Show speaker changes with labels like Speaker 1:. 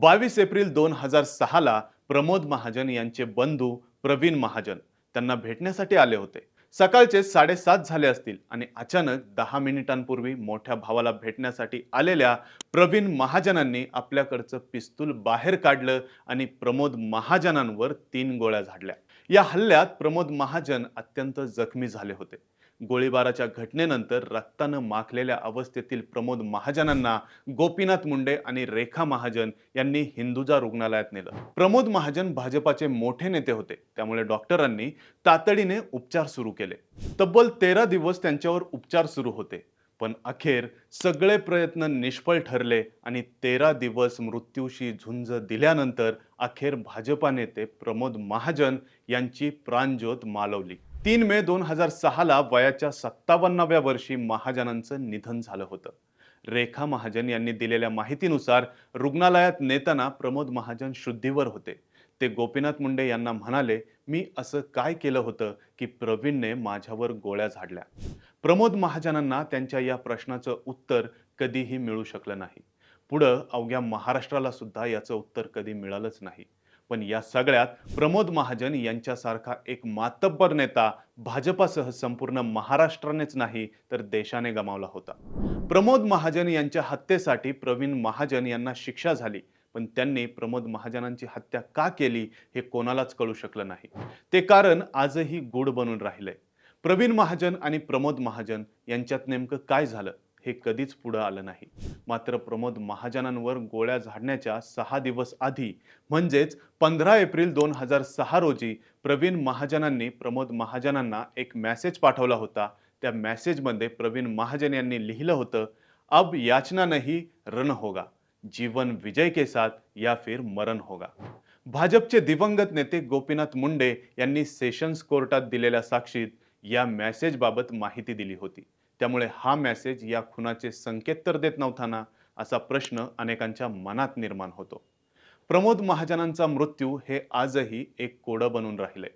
Speaker 1: बावीस एप्रिल दोन हजार सहाला प्रमोद महाजन यांचे बंधू प्रवीण महाजन त्यांना भेटण्यासाठी आले होते. सकाळचे साडेसात झाले असतील आणि अचानक दहा मिनिटांपूर्वी मोठ्या भावाला भेटण्यासाठी आलेल्या प्रवीण महाजनांनी आपल्याकडचं पिस्तूल बाहेर काढलं आणि प्रमोद महाजनांवर तीन गोळ्या झाडल्या. या हल्ल्यात प्रमोद महाजन अत्यंत जखमी झाले होते. गोळीबाराच्या घटनेनंतर रक्तानं माखलेल्या अवस्थेतील प्रमोद महाजनांना गोपीनाथ मुंडे आणि रेखा महाजन यांनी हिंदुजा रुग्णालयात नेलं. प्रमोद महाजन भाजपाचे मोठे नेते होते. त्यामुळे डॉक्टरांनी तातडीने उपचार सुरू केले. तब्बल तेरा दिवस त्यांच्यावर उपचार सुरू होते. पण अखेर सगळे प्रयत्न निष्फळ ठरले आणि तेरा दिवस मृत्यूशी झुंज दिल्यानंतर अखेर भाजपा नेते प्रमोद महाजन यांची प्राणज्योत मालवली. तीन मे दोन हजार सहाला वयाच्या सत्तावन्नाव्या वर्षी महाजनांचं निधन झालं होतं. रेखा महाजन यांनी दिलेल्या माहितीनुसार रुग्णालयात नेताना प्रमोद महाजन शुद्धीवर होते. ते गोपीनाथ मुंडे यांना म्हणाले मी असं काय केलं होतं की प्रवीणने माझ्यावर गोळ्या झाडल्या? प्रमोद महाजनांना त्यांच्या या प्रश्नाचं उत्तर कधीही मिळू शकलं नाही. पुढं अवघ्या महाराष्ट्राला सुद्धा याचं उत्तर कधी मिळालंच नाही. पण या सगळ्यात प्रमोद महाजन यांच्यासारखा एक मातब्बर नेता भाजपासह संपूर्ण महाराष्ट्रानेच नाही तर देशाने गमावला होता. प्रमोद महाजन यांच्या हत्येसाठी प्रवीण महाजन यांना शिक्षा झाली पण त्यांनी प्रमोद महाजनांची हत्या का केली हे कोणालाच कळू शकलं नाही. ते कारण आजही गूढ बनून राहिलंय प्रवीण महाजन आणि प्रमोद महाजन यांच्यात नेमकं काय झालं? हे कधीच पुढं आलं नाही. मात्र प्रमोद महाजनांवर गोळ्या झाडण्याच्या सहा दिवस आधी म्हणजेच पंधरा एप्रिल दोन हजार सहा रोजी प्रवीण महाजनांनी प्रमोद महाजनांना एक मेसेज पाठवला होता. त्या मॅसेजमध्ये प्रवीण महाजन यांनी लिहिलं होतं अब याचना नाही रन होगा. जीवन विजय के साथ या फिर मरण होगा. भाजपचे दिवंगत नेते गोपीनाथ मुंडे यांनी सेशन्स कोर्टात दिलेल्या साक्षीत या मॅसेजबाबत माहिती दिली होती. त्यामुळे हा मेसेज या खुनाचे संकेत तर देत नव्हता ना असा प्रश्न अनेकांच्या मनात निर्माण होतो. प्रमोद महाजनांचा मृत्यू हे आजही एक कोडं बनून राहिलंय.